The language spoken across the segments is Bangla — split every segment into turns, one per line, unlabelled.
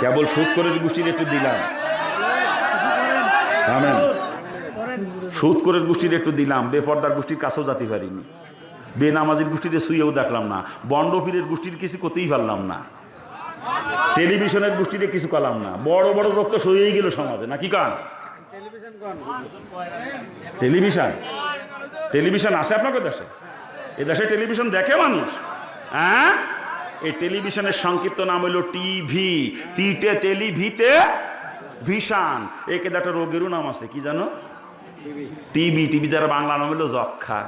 কেবল সুদ করে গোষ্ঠীর একটু দিলাম। আমেন। সুদ করে গোষ্ঠীর একটু দিলাম, বেপর্দার গোষ্ঠীর কাছেও যাতে পারিনি। বেনামাজির গোষ্ঠীতে শুয়েও দেখলাম না। বন্ডপীরের গোষ্ঠীর কিছু করতেই পারলাম না। টেলিভিশনের গোষ্ঠীতে কিছু করলাম না। বড় বড় রোগ তো সইয়েই গেল সমাজে। নাকি কান? টেলিভিশন। টেলিভিশন আছে আপনাদের দেশে এ দেশে টেলিভিশন দেখে মানুষ। হ্যাঁ? এই টেলিভিশনের সংক্ষিপ্ত নাম হলো টিভি। তিটে টেলিভিতে ভিশান। একে একটা রোগেরও নাম আছে কি জানো? টিভি। টিভি যারা বাংলা নাম হলো যক্ষা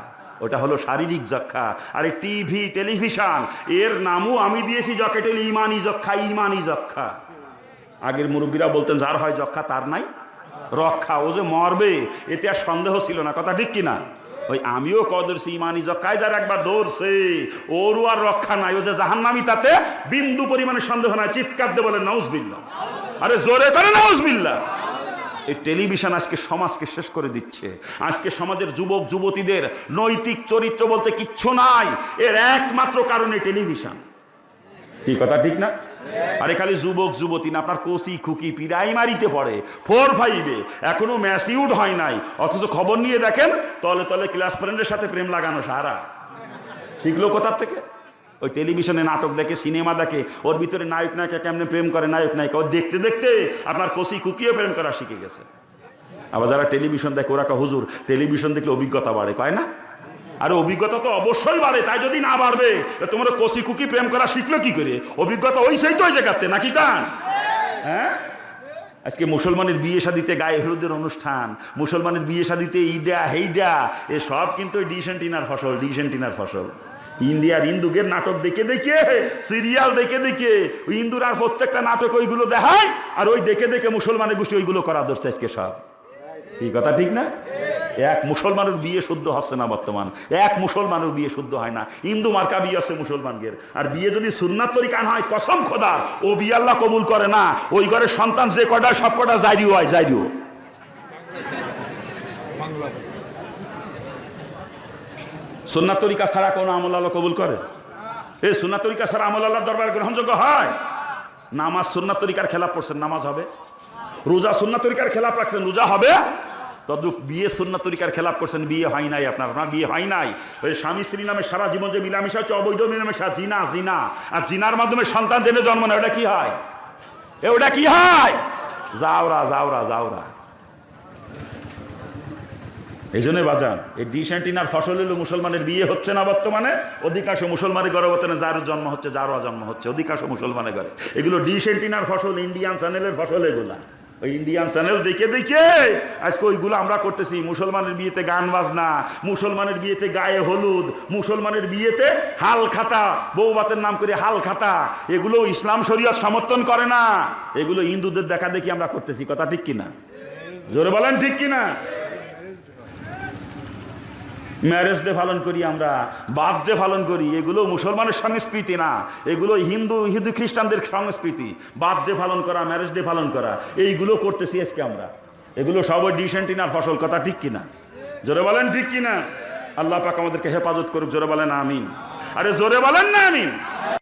ওটা হলো শারীরিক যক্ষা আর এই টিভি টেলিভিশন এর নামও আমি দিয়েছি জকেটেল ইমানি যক্ষা ইমানি যক্ষা আগের মুরব্বীরা বলতেন যার হয় যক্ষা তার নাই। রক্ষা ও যে মরবে এতে আর সন্দেহ ছিল না। কথা ঠিক কিনা? ওই আমিও কদরছি ইমানি যক্ষায় যার একবার দৌড়ছে। ওরও আর রক্ষা নাই, ও যে জাহান্নামি, তাতে বিন্দু পরিমাণে সন্দেহ নাই, চিৎকার দিয়ে বলে নাউজবিল্লা আরে জোরে করে নাউজবিল্লা এই টেলিভিশন আজকে সমাজকে শেষ করে দিচ্ছে। আজকে সমাজের যুবক, যুবতীদের নৈতিক চরিত্র বলতে কিচ্ছু নাই। এর একমাত্র কারণে টেলিভিশন। কি কথা, ঠিক না? আরে খালি যুবক, যুবতী আপনার কোসি খুকি প্রাইমারিতে পড়ে। ফোর ফাইভে এখনও ম্যাসিউড হয় নাই। অথচ খবর নিয়ে দেখেন, তলে তলে ক্লাস ফ্রেন্ডের সাথে প্রেম লাগানো, সারা। শিখলো কোথার থেকে? ওই টেলিভিশনে নাটক দেখে সিনেমা দেখে, ওর ভিতরে নায়ক নায়িকা কেমনে প্রেম করে, নায়ক নায়িকা। ও দেখতে দেখতে আপনার কষি কুকিও প্রেম করা শিখে গেছে। আবার যারা টেলিভিশন দেখে, ওরা হুজুর টেলিভিশন দেখলে অভিজ্ঞতা বাড়ে। কয় না? আরে অভিজ্ঞতা তো অবশ্যই বাড়ে, তাই যদি না বাড়বে তোমরা কষি কুকি প্রেম করা শিখলো কি করে? অভিজ্ঞতা ওই সেই তো ওই জায়গাতে, নাকি কান? হ্যাঁ? আজকে মুসলমানের বিয়ে শাদিতে গায়ে হলুদের অনুষ্ঠান, মুসলমানের বিয়ে শাদিতে ইডা, হেইডা, এ সব কিন্তু ডিসেন্টিনার ফসল ডিসেন্টিনার ফসল। ইন্ডিয়ার হিন্দুদের নাটক দেখে দেখে, সিরিয়াল দেখে দেখে, ওই হিন্দুরা প্রত্যেকটা নাটক ওইগুলো দেখায়, আর ওই দেখে দেখে মুসলমানের গোষ্ঠী ওইগুলো করা ধরছে আজকে সব। এই কথা, ঠিক না? এক মুসলমানের বিয়ে শুদ্ধ হচ্ছে না বর্তমান। এক মুসলমানের বিয়ে শুদ্ধ হয় না। হিন্দু মার্কা বিয়ে আছে মুসলমানদের। আর বিয়ে যদি সুন্নাত তরিকান হয়, কসম খোদা ও বিয়ে আল্লাহ কবুল করে না। ওই ঘরের সন্তান যে কটা, সব কটা জাইরিও হয়, জাইরিও। সুন্নাত তরিকা ছাড়া কোনো আমল আল্লাহ কবুল করে? এই সুন্নাত তরিকা ছাড়া আমল আল্লাহ দরবার গ্রহণযোগ্য হয়? নামাজ সুন্নাত তরিকার খেলাপ করছেন নামাজ হবে। রোজা সুন্নাত তরিকার খেলাপ রাখছেন, রোজা হবে? তদ্রুপ বিয়ে সুন্নাত তরিকার খেলাপ করছেন, বিয়ে হয় নাই আপনার আপনার বিয়ে হয় নাই। ওই স্বামী স্ত্রী নামে সারা জীবন যে মিলামিশা হচ্ছে, অবৈধ মিলামিশা, জিনা জিনা। আর জিনার মাধ্যমে সন্তান জেনে জন্ম নেয়, ওটা কি হয়? ওটা কি হয়? যাওরা যাওরা যাওরা এই জন্য বাজান, এই ডিসেন্টিনার ফসল হলো মুসলমানের বিয়ে হচ্ছে না বর্তমানে, অধিকাংশ মুসলমানের বর্তমানে যার জন্ম হচ্ছে যারও জন্ম হচ্ছে, অধিকাংশ মুসলমানের ঘরে। এগুলো ডিসেন্টিনার ফসল, ইন্ডিয়ান চ্যানেলের ফসল এগুলা। ওই ইন্ডিয়ান চ্যানেল দেখে দেখে আজকে ওইগুলো আমরা করতেছি। মুসলমানের বিয়েতে গান বাজনা, মুসলমানের বিয়েতে গায়ে হলুদ, মুসলমানের বিয়েতে হাল খাতা বৌবাতের নাম করে হাল খাতা। এগুলো ইসলাম শরীয়ত সমর্থন করে না। এগুলো হিন্দুদের দেখা দেখি আমরা করতেছি। কথা ঠিক কিনা? জোরে বলেন ঠিক কিনা? ম্যারেজ ডে পালন করি আমরা বার্থ ডে পালন করি, এগুলো মুসলমানের সংস্কৃতি না। এগুলো হিন্দু হিন্দু খ্রিস্টানদের সংস্কৃতি। বার্থ ডে পালন করা ম্যারেজ ডে পালন করা, এইগুলো করতেছি আজকে আমরা। এগুলো সব ডিসেন্টিনার ফসল কথা ঠিক কিনা? জোরে বলেন ঠিক কিনা? আল্লাহ পাক আমাদেরকে হেফাজত করুক, জোরে বলেন আমিন। আরে জোরে বলেন না আমিন।